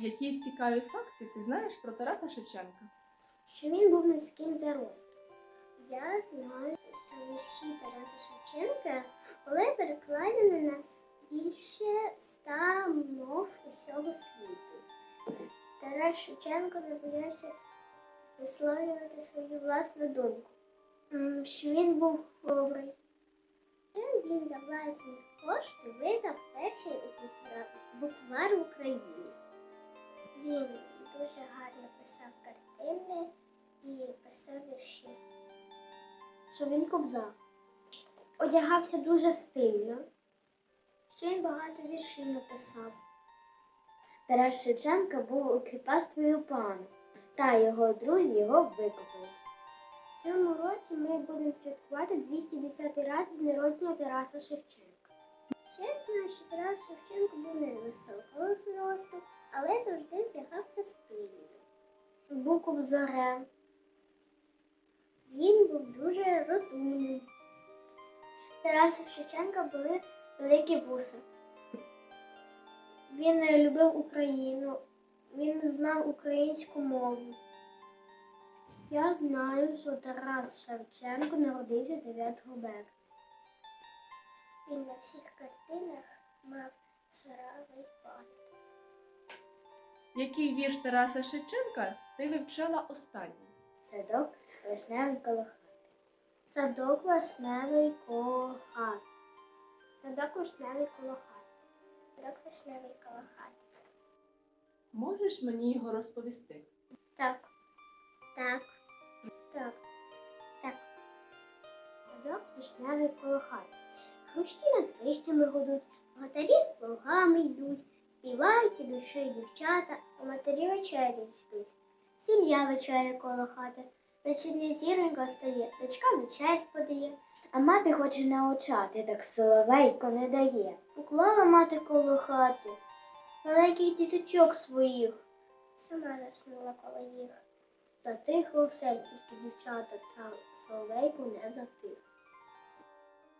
Які цікаві факти ти знаєш про Тараса Шевченка? що він був низьким за ростом. Я знаю, що вірші Тараса Шевченка були перекладені на більше ста мов усього світу. Тарас Шевченко не боявся висловлювати свою власну думку, що він був добрий. Він за власні кошти видав перший буквар в Україні. Він дуже гарно писав картини і писав вірші. Що він кобзав. Одягався дуже стильно. Ще він багато віршів написав. Тарас Шевченка був кріпацтвою пану, та його друзі його викупили. В цьому році ми будемо святкувати 210 раз з народження Тараса Шевченка. Ще я знаю, що Тарас Шевченко був невисокого зросту, але завжди вдягався стильно. Був кобзарем. Він був дуже розумним. Тараса Шевченка були великі вуса. Він любив Україну, він знав українську мову. Я знаю, що Тарас Шевченко народився 9 березня. Він на всіх картинах мав шаровий палець. Який вірш Тараса Шевченка ти вивчала останній? Садок вишневий коло хати. Садок вишневий коло хати. Садок вишневий коло хати. Садок вишневий коло хати. Можеш мені його розповісти? Так. Так. Так. Так. Садок вишневий коло хати. Хрущі над вишнями гудуть, готарі з плугами йдуть, співають і душі дівчата, а матері вечері ждуть. Сім'я вечеря коло хати. Вечірня зіронька стає, дочка вечерь подає, а мати хоче научати, так соловейко не дає. Поклала мати коло хати, маленьких діточок своїх. Сама заснула коло їх. Затихло все, тільки дівчата та соловейко не затих.